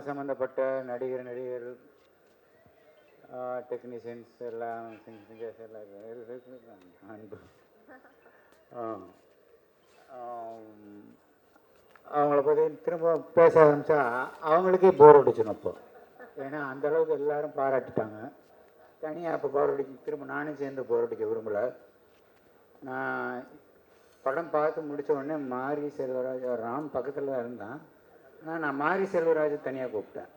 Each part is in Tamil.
படம் சம்மந்தப்பட்ட நடிகர் நடிகர் டெக்னீஷியன்ஸ் எல்லாம் சிங்கர்ஸ் எல்லாம் அன்பு. அவங்கள பற்றி திரும்ப பேச ஆரம்பித்தா அவங்களுக்கே போர் அடிச்சிடும் அப்போ. ஏன்னா அந்த அளவுக்கு எல்லாரும் பாராட்டிட்டாங்க. தனியாக அப்போ போர் அடிக்க திரும்ப நானும் சேர்ந்து போர் அடிக்க விரும்பலை. நான் படம் பார்த்து முடித்த உடனே மாரி செல்வராஜ் ராம் பக்கத்தில் தான் இருந்தான். ஆனால் நான் மாரி செல்வராஜ் தனியாக கூப்பிட்டேன்.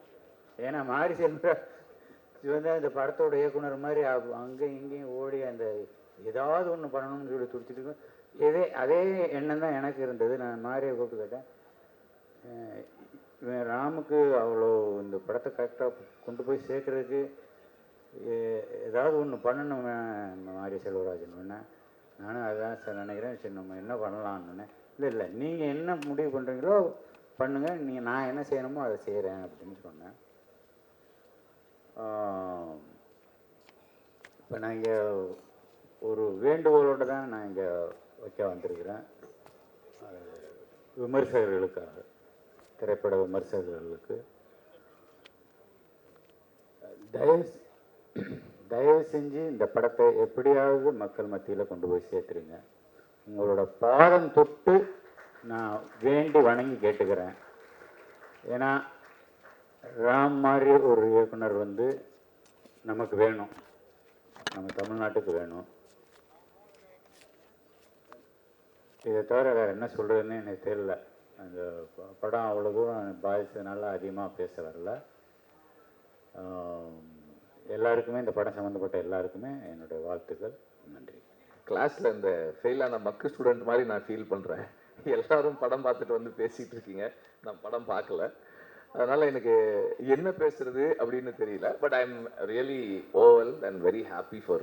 ஏன்னா மாரி செல்வராஜ் இது வந்து அந்த படத்தோட இயக்குனர் மாதிரி அங்கே அங்கேயும் இங்கேயும் ஓடி அந்த ஏதாவது ஒன்று பண்ணணும்னு சொல்லி துடிச்சிட்டு இதே அதே எண்ணம் தான் எனக்கு இருந்தது. நான் மாரியை கூப்பிட்டு கேட்டேன். இவன் ராமுக்கு அவ்வளோ இந்த படத்தை கரெக்டாக கொண்டு போய் சேர்க்கறதுக்கு ஏதாவது ஒன்று பண்ணணும் மாரி செல்வராஜன் ஒன்று நானும் அதான் சார் நினைக்கிறேன் சரி நம்ம என்ன பண்ணலாம்னு இல்லை இல்லை நீங்கள் என்ன முடிவு பண்ணுறீங்களோ பண்ணுங்கள் நீங்கள் நான் என்ன செய்யணுமோ அதை செய்கிறேன் அப்படின்னு சொன்னேன். இப்போ நான் இங்கே ஒரு வேண்டுகோளோடு தான் நான் இங்கே வைக்க வந்திருக்கிறேன். விமர்சகர்களுக்காக திரைப்பட விமர்சகர்களுக்கு. தயவு தயவு செஞ்சு இந்த படத்தை எப்படியாவது மக்கள் மத்தியில் கொண்டு போய் சேர்த்துருங்க. உங்களோட பாதம் தொட்டு நான் வேண்டி வணங்கி கேட்டுக்கிறேன். ஏன்னா ராம் மாதிரி ஒரு இயக்குனர் வந்து நமக்கு வேணும். நம்ம தமிழ்நாட்டுக்கு வேணும். இதை தவிர வேறு என்ன சொல்கிறதுன்னு எனக்கு தெரியல. அந்த படம் அவ்வளோ தூரம் பாதித்ததுனால அதிகமாக பேச வரல. எல்லாருக்குமே இந்த படம் சம்மந்தப்பட்ட எல்லாருக்குமே என்னுடைய வாழ்த்துக்கள். நன்றி. கிளாஸில் இந்த ஃபெயில் ஆன மக்கு ஸ்டூடெண்ட் மாதிரி நான் ஃபீல் பண்ணுறேன் எல்லாரும் படம் பார்த்துட்டு வந்து பேசிட்டு இருக்கீங்க. நான் படம் பார்க்கல. அதனால எனக்கு என்ன பேசுறது அப்படின்னு தெரியல. But I am really oval and very happy for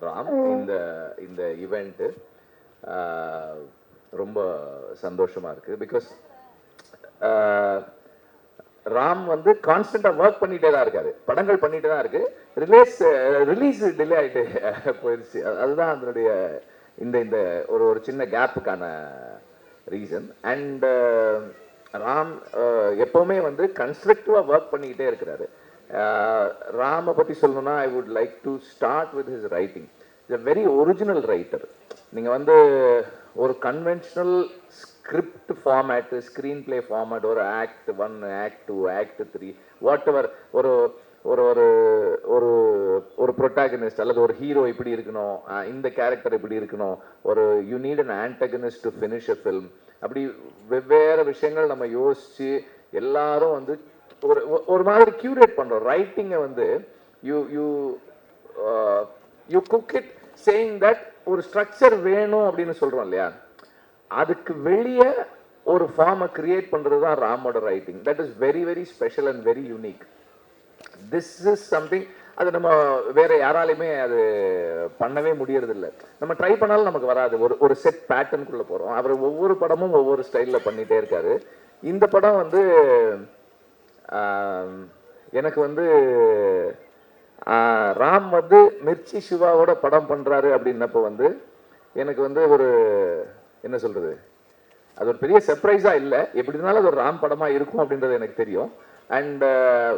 Ram. இந்த இந்த இவெண்ட்டு ரொம்ப சந்தோஷமா இருக்கு பிகாஸ் ராம் வந்து கான்ஸ்டன்டா ஒர்க் பண்ணிட்டே தான் இருக்காரு. படங்கள் பண்ணிட்டே தான் இருக்கு. ரிலீஸ் ரிலீஸ் டிலே ஆயிட்டு போயிருச்சு. அது- அதுதான் அதனுடைய இந்த இந்த ஒரு ஒரு சின்ன கேப்புக்கான ரீசன் அண்ட் ராம் எப்போவுமே வந்து கன்ஸ்ட்ரக்டிவாக ஒர்க் பண்ணிக்கிட்டே இருக்கிறாரு. ராமை பற்றி சொல்லணும்னா I would like to start with his writing is a very original writer நீங்கள் வந்து ஒரு conventional script format screenplay format ஒரு act one act two act three whatever ஒரு ஒரு ஒரு ஒரு ஒரு ப்ரொட்டாகனிஸ்ட் அல்லது ஒரு ஹீரோ இப்படி இருக்கணும் இந்த கேரக்டர் இப்படி இருக்கணும் ஒரு you need an antagonist to finish a film அப்படி வெவ்வேறு விஷயங்கள் நம்ம யோசிச்சு எல்லாரும் வந்து ஒரு ஒரு- ஒரு மாதிரி கியூரேட் பண்ணுறோம் ரைட்டிங்கை வந்து you you you cook it saying that ஒரு ஸ்ட்ரக்சர் வேணும் அப்படின்னு சொல்றோம் இல்லையா? அதுக்கு வெளியே ஒரு ஃபார்மை கிரியேட் பண்ணுறது தான் ராமோட writing that is very very special and very unique this is something அது நம்ம வேற யாராலையுமே அது பண்ணவே முடியறதில்ல. நம்ம ட்ரை பண்ணாலும் நமக்கு வராது. ஒரு ஒரு செட் பேட்டர்னுக்குள்ளே போகிறோம் அவர் ஒவ்வொரு படமும் ஒவ்வொரு ஸ்டைலில் பண்ணிகிட்டே இருக்காரு. இந்த படம் வந்து எனக்கு வந்து ராம் வந்து மிர்ச்சி சிவாவோட படம் பண்ணுறாரு அப்படின்னப்போ வந்து எனக்கு வந்து ஒரு என்ன சொல்கிறது அது ஒரு பெரிய சர்ப்ரைஸாக இல்லை. எப்படி இருந்தாலும் அது ஒரு ராம் படமாக இருக்கும் அப்படின்றது எனக்கு தெரியும். அண்ட் uh,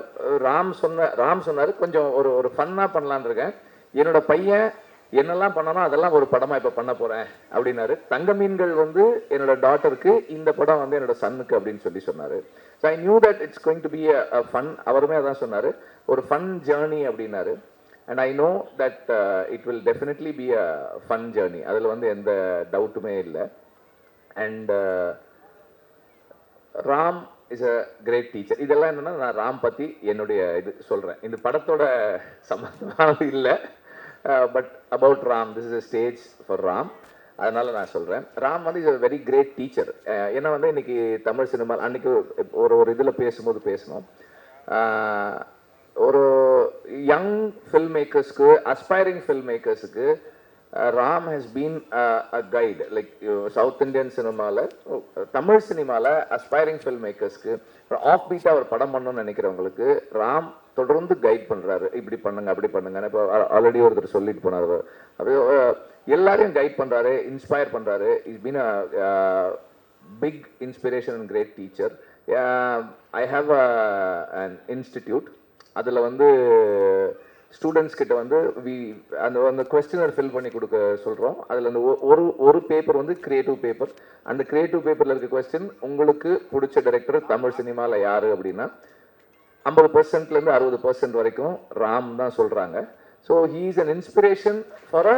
ராம் சொன்ன ராம் சொன்னார் கொஞ்சம் ஒரு ஒரு ஃபன்னாக பண்ணலான்னு இருக்கேன். என்னோட பையன் என்னெல்லாம் பண்ணனோ அதெல்லாம் ஒரு படமாக இப்போ பண்ண போகிறேன் அப்படின்னாரு. தங்க மீன்கள் வந்து என்னோட டாட்டருக்கு இந்த படம் வந்து என்னோட சன்னுக்கு அப்படின்னு சொல்லி சொன்னார். So I knew that it's going to be a fun அவருமே அதான் சொன்னார். ஒரு ஃபன் ஜேர்னி அப்படின்னாரு. And I know that it will definitely be a fun journey அதில் வந்து எந்த டவுட்டுமே இல்லை. And uh, Ram is a great teacher இதெல்லாம் என்னென்னா நான் ராம் பற்றி என்னுடைய இது சொல்கிறேன் இந்த படத்தோட சம்மந்தமானது இல்லை. But about Ram this is a stage for Ram. அதனால் நான் சொல்கிறேன் ராம் வந்து is a very great teacher ஏன்னா வந்து இன்னைக்கு தமிழ் சினிமா அன்றைக்கி ஒரு ஒரு இதில் பேசும்போது பேசணும் ஒரு யங் ஃபில்ம் மேக்கர்ஸ்க்கு aspiring film மேக்கர்ஸுக்கு Ram has been a guide like South Indian சினிமாவில் தமிழ் சினிமாவில் அஸ்பைரிங் ஃபில்ம் மேக்கர்ஸ்க்கு ஆஃப் பீட்டாக ஒரு படம் பண்ணணும்னு நினைக்கிறவங்களுக்கு ராம் தொடர்ந்து கைட் பண்ணுறாரு இப்படி பண்ணுங்க அப்படி பண்ணுங்கன்னு இப்போ ஆல்ரெடி ஒருத்தர் சொல்லிட்டு போனார் அப்படியே எல்லாரையும் கைட் பண்ணுறாரு இன்ஸ்பயர் பண்ணுறாரு is been a big inspiration and great teacher I have an institute அதில் வந்து ஸ்டூடெண்ட்ஸ் கிட்ட வந்து வி அந்த அந்த கொஸ்டினர் ஃபில் பண்ணி கொடுக்க சொல்கிறோம் அதில் அந்த ஒ- ஒரு ஒரு பேப்பர் வந்து கிரியேட்டிவ் பேப்பர் அந்த கிரியேட்டிவ் பேப்பரில் இருக்க கொஸ்டின் உங்களுக்கு பிடிச்ச டைரக்டர் தமிழ் சினிமாவில் யார் அப்படின்னா ஐம்பது பர்சன்ட்லேருந்து அறுபது பர்சன்ட் வரைக்கும் ராம் தான் சொல்கிறாங்க so he is an inspiration for a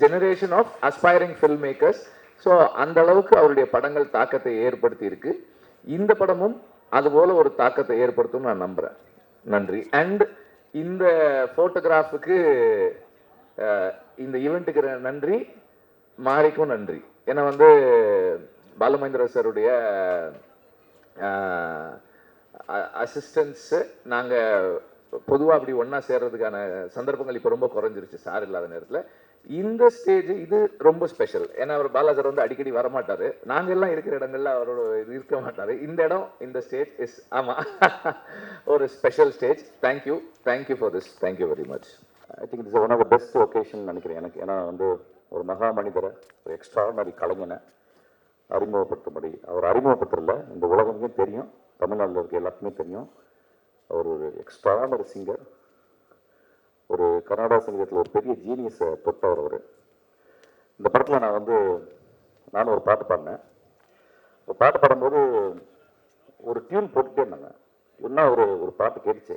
generation of aspiring film makers so அந்த அளவுக்கு அவருடைய படங்கள் தாக்கத்தை ஏற்படுத்தி இருக்கு. இந்த படமும் அதுபோல் ஒரு தாக்கத்தை ஏற்படுத்தும் நான் நம்புகிறேன் நன்றி. அண்ட் இந்த ஃபோட்டோகிராஃபுக்கு இந்த ஈவெண்ட்டுக்கு நன்றி. மாரிக்கும் நன்றி. ஏன்னா வந்து பாலமகேந்திர சாருடைய அசிஸ்டன்ஸு நாங்கள் பொதுவாக அப்படி ஒன்றா சேர்றதுக்கான சந்தர்ப்பங்கள் இப்போ ரொம்ப குறைஞ்சிருச்சு. சார் இல்லாத நேரத்தில். இந்த ஸ்டேஜ் இது ரொம்ப ஸ்பெஷல் ஏன்னா அவர் பாலாஜர் வந்து அடிக்கடி வரமாட்டார். நாங்கள் எல்லாம் இருக்கிற இடங்கள்ல அவரோட இது இருக்க மாட்டார். இந்த இடம் இந்த ஸ்டேஜ் இஸ் ஆமாம் ஒரு special stage thank you thank you for this thank you very much I think it's one of the best occasion நினைக்கிறேன் எனக்கு. ஏன்னா வந்து ஒரு மகா மனிதரை ஒரு எக்ஸ்ட்ராடனரி கலைஞனை அறிமுகப்படுத்தும்படி. அவர் அறிமுகப்படுத்தல இந்த உலகமே தெரியும். தமிழ்நாட்டில் இருக்க எல்லாருக்குமே தெரியும். அவர் ஒரு எக்ஸ்ட்ராடனரி சிங்கர் ஒரு கர்நாடகா சங்கீதத்தில் ஒரு பெரிய ஜீனியஸை தொட்டவர் அவர். இந்த படத்தில் நான் வந்து நானும் ஒரு பாட்டு பாடினேன். ஒரு பாட்டு பாடும்போது ஒரு டியூன் போட்டுட்டே இருந்தாங்க. என்ன ஒரு ஒரு பாட்டு கேட்டுச்சு.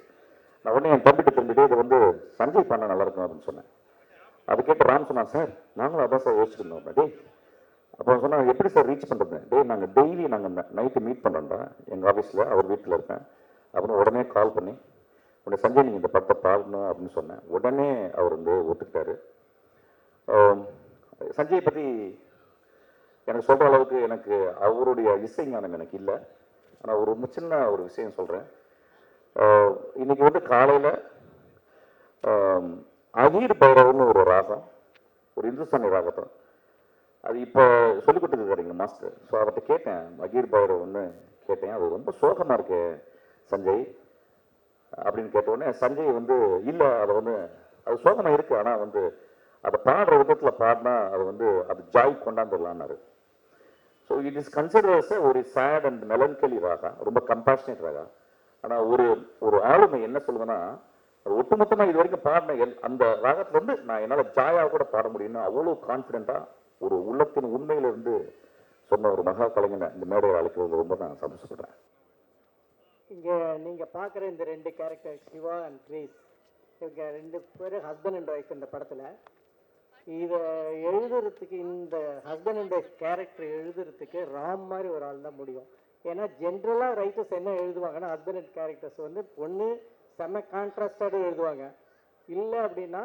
நான் உடனே என் தம்பிட்டு திரும்பிட்டு இது வந்து சஞ்சய் பண்ண நல்லா இருக்கும் அப்படின்னு சொன்னேன். அது கேட்டு ராம் சொன்னான் சார் நாங்களும் அதான் சார் யோசிச்சுட்டு இருந்தோம். டேய் சொன்னாங்க எப்படி சார் ரீச் பண்ணுறது டேய் நாங்கள் டெய்லி நாங்கள் நைட்டு மீட் பண்ணுறோம்டா எங்கள் ஆஃபீஸில் அவர் வீட்டில் இருக்கேன் அப்புறம் உடனே கால் பண்ணி உடனே சஞ்சய் நீங்கள் இந்த படத்தை பாடணும் அப்படின்னு சொன்னேன். உடனே அவர் வந்து ஒத்துக்கிட்டாரு. சஞ்சயை சஞ்சய் பற்றி எனக்கு சொல்கிற அளவுக்கு எனக்கு அவருடைய இசை ஞானம் எனக்கு இல்லை. ஆனால் ஒரு ரொம்ப சின்ன ஒரு விஷயம் சொல்கிறேன் இன்றைக்கி வந்து காலையில் அகீர் பைரவர்னு ஒரு ராகம் ஒரு இந்துஸ்தானி ராகத்தம் அது இப்போ சொல்லிக் கொடுத்துருக்காருங்க மாஸ்டர். ஸோ அவர்கிட்ட கேட்டேன் அகீர் பைரவ்னு கேட்டேன். அது ரொம்ப சோகமாக இருக்கு சஞ்சய். அப்படின்னு கேட்ட உடனே சஞ்சய் வந்து இல்லை அதை வந்து அது சோதனை இருக்குது ஆனால் வந்து அதை பாடுற விதத்தில் பாடினா அது வந்து அது ஜாய் கொண்டாந்துடலான்னாரு ஸோ இட் இஸ் கன்சிடர்ஸ் ஒரு சேட் அண்ட் மெலன்கலி ராகா ரொம்ப கம்பேஷனேட் ராகா ஆனால் ஒரு ஒரு ஆளுமை என்ன சொல்லுவேன்னா அது ஒட்டுமொத்தமாக இது வரைக்கும் பாடின எல் அந்த ராகத்துலேருந்து நான் என்னால் ஜாயாக கூட பாட முடியும்னு அவ்வளோ கான்ஃபிடென்ட்டாக ஒரு உள்ளத்தின் உண்மையிலிருந்து சொன்ன ஒரு மகா கலைஞனை இந்த மேடையில் அழைக்கிறது ரொம்ப நான் சந்தோஷப்படுறேன். இங்கே நீங்கள் பார்க்குற இந்த ரெண்டு கேரக்டர் சிவா அண்ட் கிரீஸ் இவங்க ரெண்டு பேர் ஹஸ்பண்ட் அண்ட் ஒய்ஃப் இந்த படத்தில். இதை எழுதுறதுக்கு இந்த ஹஸ்பண்ட் அண்ட் ஒய்ஃப் கேரக்டர் எழுதுறதுக்கு ராம் மாதிரி ஒரு ஆள் தான் முடியும். ஏன்னா ஜென்ரலாக ரைட்டர்ஸ் என்ன எழுதுவாங்கன்னா ஹஸ்பண்ட் அண்ட் கேரக்டர்ஸ் வந்து ஒன்று செம்ம கான்ட்ராஸ்டாக எழுதுவாங்க. இல்லை அப்படின்னா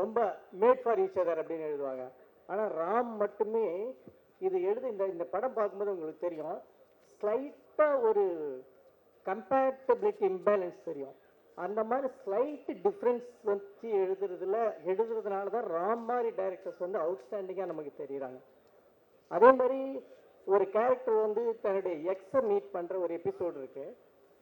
ரொம்ப மேட் ஃபார் ஈச் அதர் அப்படின்னு எழுதுவாங்க. ஆனால் ராம் மட்டுமே இது எழுது இந்த இந்த படம் பார்க்கும்போது உங்களுக்கு தெரியும் ஸ்லைட் அப்போ ஒரு கம்பேட்டபிலிட்டி இம்பேலன்ஸ் தெரியும். அந்த மாதிரி ஸ்லைட் டிஃப்ரென்ஸ் வச்சு எழுதுறதுல எழுதுறதுனால தான் ராம் மாதிரி டைரக்டர்ஸ் வந்து அவுட்ஸ்டாண்டிங்காக நமக்கு தெரியுறாங்க. அதே மாதிரி ஒரு கேரக்டர் வந்து தன்னுடைய எக்ஸை மீட் பண்ணுற ஒரு எபிசோடு இருக்கு.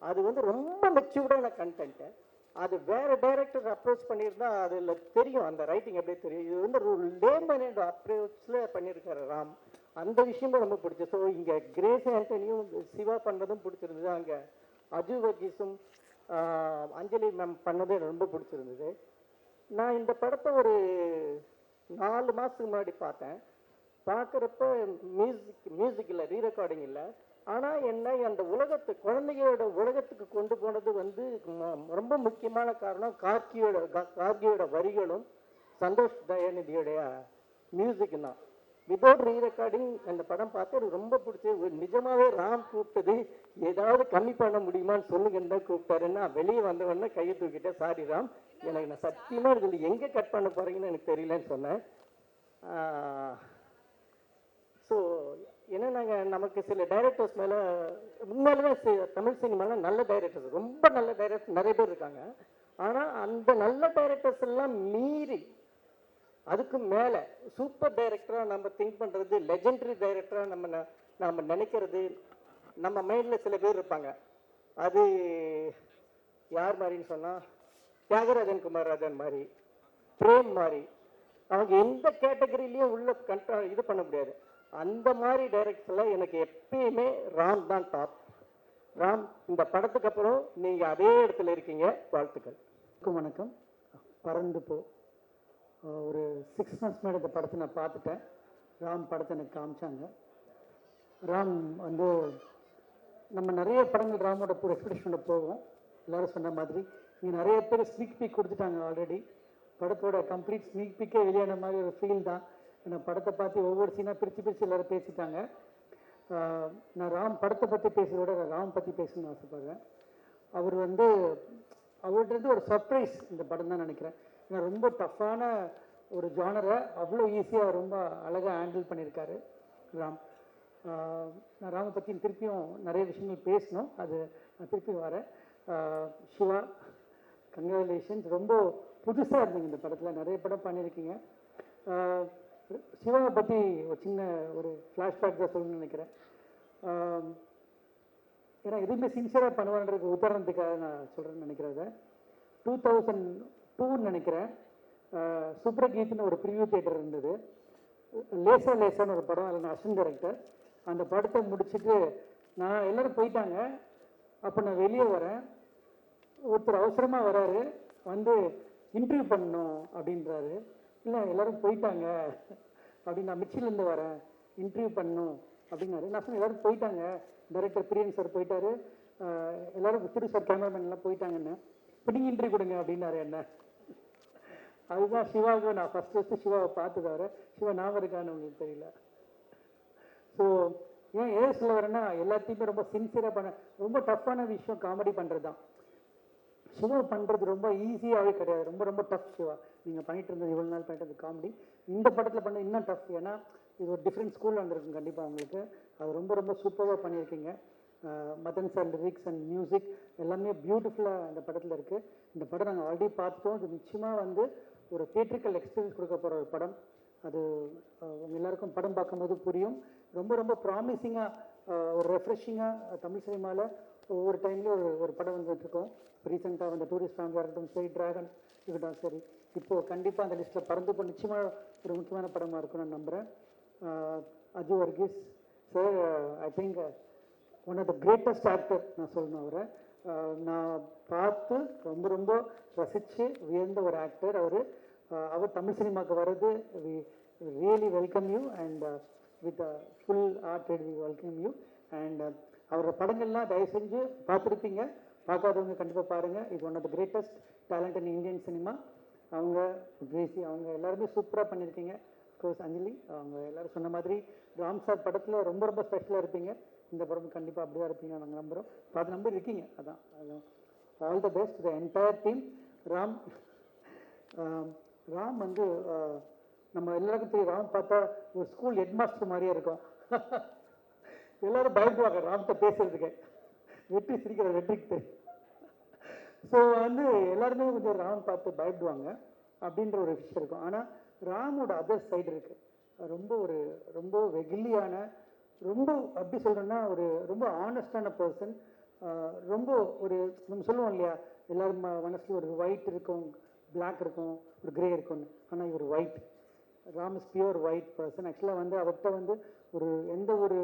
அது வந்து ரொம்ப மெச்சூர்டான கண்டென்ட்டு அது வேற டைரக்டர் அப்ரோச் பண்ணியிருந்தா அதில் தெரியும் அந்த ரைட்டிங் அப்படியே தெரியும். இது வந்து ஒரு லேமன் அண்ட் அப்ரோச்சில் பண்ணியிருக்காரு ராம். அந்த விஷயமும் ரொம்ப பிடிச்சது. ஸோ இங்கே கிரேஸ் ஆண்டனியும் சிவா பண்ணதும் பிடிச்சிருந்தது. அங்கே அஜு வர்கீஸும் அஞ்சலி மேம் பண்ணதும் எனக்கு ரொம்ப பிடிச்சிருந்தது. நான் இந்த படத்தை ஒரு நாலு மாதத்துக்கு முன்னாடி பார்த்தேன். பார்க்குறப்ப மியூசிக் மியூசிக் இல்லை ரீ ரெக்கார்டிங் இல்லை. ஆனால் என்ன அந்த உலகத்து குழந்தைகளோட உலகத்துக்கு கொண்டு போனது வந்து ரொம்ப முக்கியமான காரணம் கார்கியோட கார்கியோட வரிகளும் சந்தோஷ் தயாநிதியோடைய மியூசிக் தான். விதவுட் ரீ ரெக்கார்டிங் அந்த படம் பார்த்து எனக்கு ரொம்ப பிடிச்சது. நிஜமாவே ராம் கூப்பிட்டது. ஏதாவது கம்மி பண்ண முடியுமான்னு சொல்லுங்கன்னு தான் கூப்பிட்டாருன்னா வெளியே வந்தவொடனே கையை தூக்கிட்டேன். சாரி ராம். எனக்கு நான் சத்தியமாக இதில் எங்கே கட் பண்ண போகிறீங்கன்னு எனக்கு தெரியலன்னு சொன்னேன். ஸோ ஏன்னா நாங்கள் நமக்கு சில டைரக்டர்ஸ் மேலே உண்மையிலுமே தமிழ் சினிமாவில் நல்ல டைரக்டர்ஸ் ரொம்ப நல்ல டைரக்டர் நிறைய பேர் இருக்காங்க. ஆனால் அந்த நல்ல டைரக்டர்ஸ் எல்லாம் மீறி அதுக்கு மேலே சூப்பர் டைரக்டராக நம்ம திங்க் பண்ணுறது லெஜெண்டரி டைரக்டராக நம்ம ந- நம்ம நினைக்கிறது நம்ம மைண்டில் சில பேர் இருப்பாங்க. அது யார் மாதிரின்னு சொன்னால் தியாகராஜன் குமாரராஜன் மாதிரி பிரேம் மாதிரி. அவங்க எந்த கேட்டகரியிலையும் உள்ள கண்ட்ரா இது பண்ண முடியாது. அந்த மாதிரி டைரக்டரில் எனக்கு எப்பயுமே ராம் தான் டாப் ராம் இந்த படத்துக்கு அப்புறம் நீங்கள் அதே இடத்துல இருக்கீங்க. வாழ்த்துக்கள். வணக்கம். பறந்து போ. ஒரு சிக்ஸ் மந்த்ஸ் மேலே இந்த படத்தை நான் பார்த்துட்டேன். ராம் படத்தை எனக்கு காமிச்சாங்க. ராம் வந்து நம்ம நிறைய படங்கள் ராமோட ஒரு போவோம். எல்லோரும் சொன்ன மாதிரி. இங்கே நிறைய பேர் ஸ்னீக் பீக் கொடுத்துட்டாங்க ஆல்ரெடி படத்தோட கம்ப்ளீட் ஸ்னீக் பீக்கே வெளியான மாதிரி ஒரு ஃபீல் தான். ஏன்னா படத்தை பார்த்து ஒவ்வொரு சீனாக பிரித்து பிரித்து எல்லாரும் பேசிட்டாங்க. நான் ராம் படத்தை பற்றி பேசுறத விட ராம் பற்றி பேசணும்னு ஆசைப்படுறேன். அவர் வந்து அவர்கிட்ட இருந்து ஒரு சர்ப்ரைஸ் இந்த படம் தான் நினைக்கிறேன். ஏன்னா ரொம்ப டஃப்பான ஒரு ஜானரை அவ்வளோ ஈஸியாக ரொம்ப அழகாக ஹேண்டில் பண்ணியிருக்காரு. ராம். நான் ராமை பற்றி திருப்பியும் நிறைய விஷயங்கள் பேசணும். அது நான் திருப்பியும் வரேன். சிவா கங்க்ராச்சுலேஷன்ஸ் ரொம்ப புதுசாக இருந்தீங்க இந்த படத்தில். நிறைய படம் பண்ணியிருக்கீங்க. சிவாவை பற்றி ஒரு சின்ன ஒரு ஃப்ளாஷ்பேக் தான் சொல்லணும்னு நினைக்கிறேன். ஏன்னா எதுவுமே சின்சியராக பண்ணுவான்றது உதாரணத்துக்காக நான் சொல்கிறேன்னு நினைக்கிறத டூ தௌசண்ட் டூன்னு நினைக்கிறேன். ஆஹ் ஒரு ப்ரிவியூ தேட்டர் இருந்தது. லேசா லேசான்னு ஒரு படம் அதில் நான் அசிஸ்டன்ட் டேரக்டர் அந்த படத்தை முடிச்சுட்டு நான் எல்லோரும் போயிட்டாங்க. அப்போ நான் வெளியே வரேன். ஒருத்தர் அவசரமாக வராரு. வந்து இன்டர்வியூ பண்ணணும் அப்படின்றாரு. இல்லை எல்லோரும் போயிட்டாங்க. அப்படின்னு நான் மிச்சிலேருந்து வரேன். இன்டர்வியூ பண்ணணும் அப்படின்னாரு. நான் சொன்னேன் எல்லாரும் போயிட்டாங்க. டைரக்டர் பிரியன் சார் போயிட்டாரு. எல்லோரும் எல்லாரும் திரு சார் கேமராமேன்லாம் போயிட்டாங்கன்னு. இப்போ நீங்கள் இன்டர்வியூ கொடுங்க அப்படின்னாரு என்ன. அதுதான் சிவாவுக்கு நான் ஃபஸ்ட் ஃபஸ்ட்டு சிவாவை பார்த்துக்காரு சிவா ஞாபகம் இருக்கான்னு உங்களுக்கு தெரியல. ஸோ ஏன் ஏன் சொல்ல வரேன்னா எல்லாத்தையுமே ரொம்ப சின்சியராக பண்ண ரொம்ப டஃப்பான விஷயம் காமெடி பண்ணுறது தான் சிவா பண்ணுறது ரொம்ப ஈஸியாகவே கிடையாது. ரொம்ப ரொம்ப டஃப் சிவா. நீங்கள் பண்ணிட்டு இருந்தது இவ்வளோ நாள் பண்ணிட்டு இருந்தது காமெடி இந்த படத்தில் பண்ண இன்னும் டஃப் ஏன்னா இது ஒரு டிஃப்ரெண்ட் ஸ்கூலில் வந்திருக்கும் கண்டிப்பாக உங்களுக்கு. அது ரொம்ப ரொம்ப சூப்பராக பண்ணியிருக்கீங்க. Madhan sir lyrics and music எல்லாமே பியூட்டிஃபுல்லாக அந்த படத்தில் இருக்குது இந்த படம் நாங்கள் ஆல்ரெடி பார்த்துட்டோம் இது நிச்சயமாக வந்து ஒரு தியேட்ரிக்கல் எக்ஸ்பீரியன்ஸ் கொடுக்க போகிற ஒரு படம். அது எல்லாருக்கும் படம் பார்க்கும்போது புரியும். ரொம்ப ரொம்ப ப்ராமிசிங்காக ஒரு ரெஃப்ரெஷிங்காக தமிழ் சினிமாவில் ஒவ்வொரு டைம்லேயும் ஒரு ஒரு படம் வந்துட்டுருக்கோம் ரீசெண்டாக வந்த டூரிஸ்ட் ஃபேமிலியாக இருக்கட்டும் சரி ட்ராகன் இருக்கட்டும் சரி. இப்போது கண்டிப்பாக அந்த லிஸ்ட்டில் பறந்து போய் நிச்சயமாக ஒரு முக்கியமான படமாக இருக்கும் நான் நம்புகிறேன் Aju Varghese sir I think one of the greatest actor நான் சொல்லணும் அவரை. நான் பார்த்து ரொம்ப ரொம்ப ரசித்து வியந்த ஒரு ஆக்டர் அவர். அவர் தமிழ் சினிமாவுக்கு வர்றது we really welcome you and with full heart we welcome you and அவரோட படங்கள்லாம் தயவு செஞ்சு பார்த்துருப்பீங்க. பார்க்காதவங்க கண்டிப்பாக பாருங்கள் இது one of the greatest talent in Indian cinema அவங்க பேசி அவங்க எல்லாருமே சூப்பராக பண்ணியிருக்கீங்க. கோர்ஸ் அஞ்சலி அவங்க எல்லாரும் சொன்ன மாதிரி ராம் சார் படத்தில் ரொம்ப ரொம்ப ஸ்பெஷலாக இருப்பீங்க. இந்த படம் கண்டிப்பாக அப்படியே இருப்பீங்க நாங்கள் நம்புகிறோம் பத்து நம்பர் இருக்கீங்க. அதான் all the best the entire team Ram Ram வந்து நம்ம எல்லாருக்கும் தெரியும். ராம் பார்த்தா ஒரு ஸ்கூல் ஹெட் மாஸ்டர் மாதிரியே இருக்கும். எல்லாரும் பயப்படுவாங்க ராம்கிட்ட பேசுறதுக்கு. வெற்றி சிரிக்கிற வெற்றிக்கு தெரியும் ஸோ வந்து எல்லாருமே கொஞ்சம் ராம் பார்த்து பயப்படுவாங்க அப்படின்ற ஒரு விஷயம் இருக்கும். ஆனால் ராமோட அதர் சைடு இருக்குது ரொம்ப ஒரு ரொம்ப வெகுலியான ரொம்ப அப்படி சொல்கிறேன்னா ஒரு ரொம்ப ஆனஸ்டான பர்சன் ரொம்ப ஒரு நம்ம சொல்லுவோம் இல்லையா எல்லோரும் ம- மனசுல ஒரு ஒயிட் இருக்கும் பிளாக் இருக்கும் ஒரு கிரே இருக்கும்னு. ஆனால் இவர் white Ram is pure white person ஆக்சுவலாக வந்து அவர்கிட்ட வந்து ஒரு எந்த ஒரு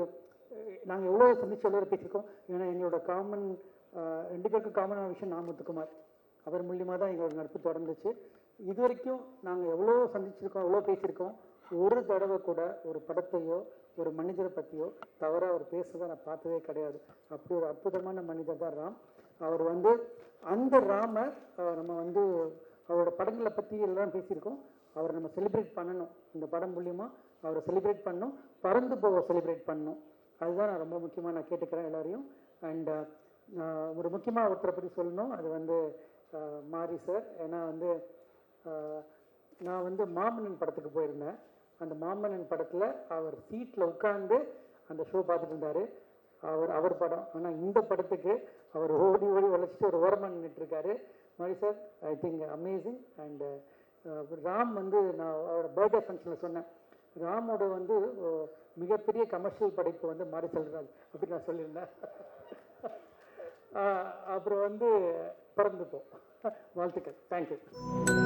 நாங்கள் எவ்வளோ சந்திச்சு எவ்வளோ பேசியிருக்கோம் ஏன்னா எங்களோட காமன் ரெண்டு பேருக்கும் காமனான விஷயம் நான் முத்துக்குமார். அவர் மூலியமாக தான் எங்களோட நட்பு தொடர்ந்துச்சு. இது வரைக்கும் நாங்கள் எவ்வளோ சந்திச்சிருக்கோம் எவ்வளோ பேசியிருக்கோம் ஒரு தடவை கூட ஒரு படத்தையோ ஒரு மனிதரை பற்றியோ தவறாக அவர் பேசுறதை நான் பார்த்ததே கிடையாது. அப்படி ஒரு அற்புதமான மனிதர் தான் ராம். அவர் வந்து அந்த ராமர் நம்ம வந்து அவரோட படங்களை பற்றி எல்லாம் பேசியிருக்கோம். அவரை நம்ம செலிப்ரேட் பண்ணணும். இந்த படம் மூலியமாக அவரை செலிப்ரேட் பண்ணணும். பறந்து போக செலிப்ரேட் பண்ணணும். அதுதான் நான் ரொம்ப முக்கியமாக நான் கேட்டுக்கிறேன் எல்லாரையும். அண்ட் ஒரு முக்கியமாக ஒருத்தரை பற்றி சொல்லணும். அது வந்து மாரி சார். ஏன்னா வந்து நான் வந்து மாமன்னன் படத்துக்கு போயிருந்தேன். அந்த மாமன்னன் படத்தில் அவர் சீட்டில் உட்காந்து அந்த ஷோ பார்த்துட்டு இருந்தார். அவர் அவர் படம். ஆனால் இந்த படத்துக்கு அவர் ஓடி ஓடி உழைச்சிட்டு ஒரு ஓரமாக நின்றுட்டுருக்காரு இருக்காரு. Sir I think amazing and Ram வந்து நான் அவரோட பர்த்டே ஃபங்க்ஷனில் சொன்னேன். ராமோட வந்து மிகப்பெரிய கமர்ஷியல் படைப்பு வந்து மாறி செல்கிறார் அப்படி நான் சொல்லியிருந்தேன். அப்புறம் வந்து பிறந்துப்போம் வாழ்த்துக்கள். தேங்க்யூ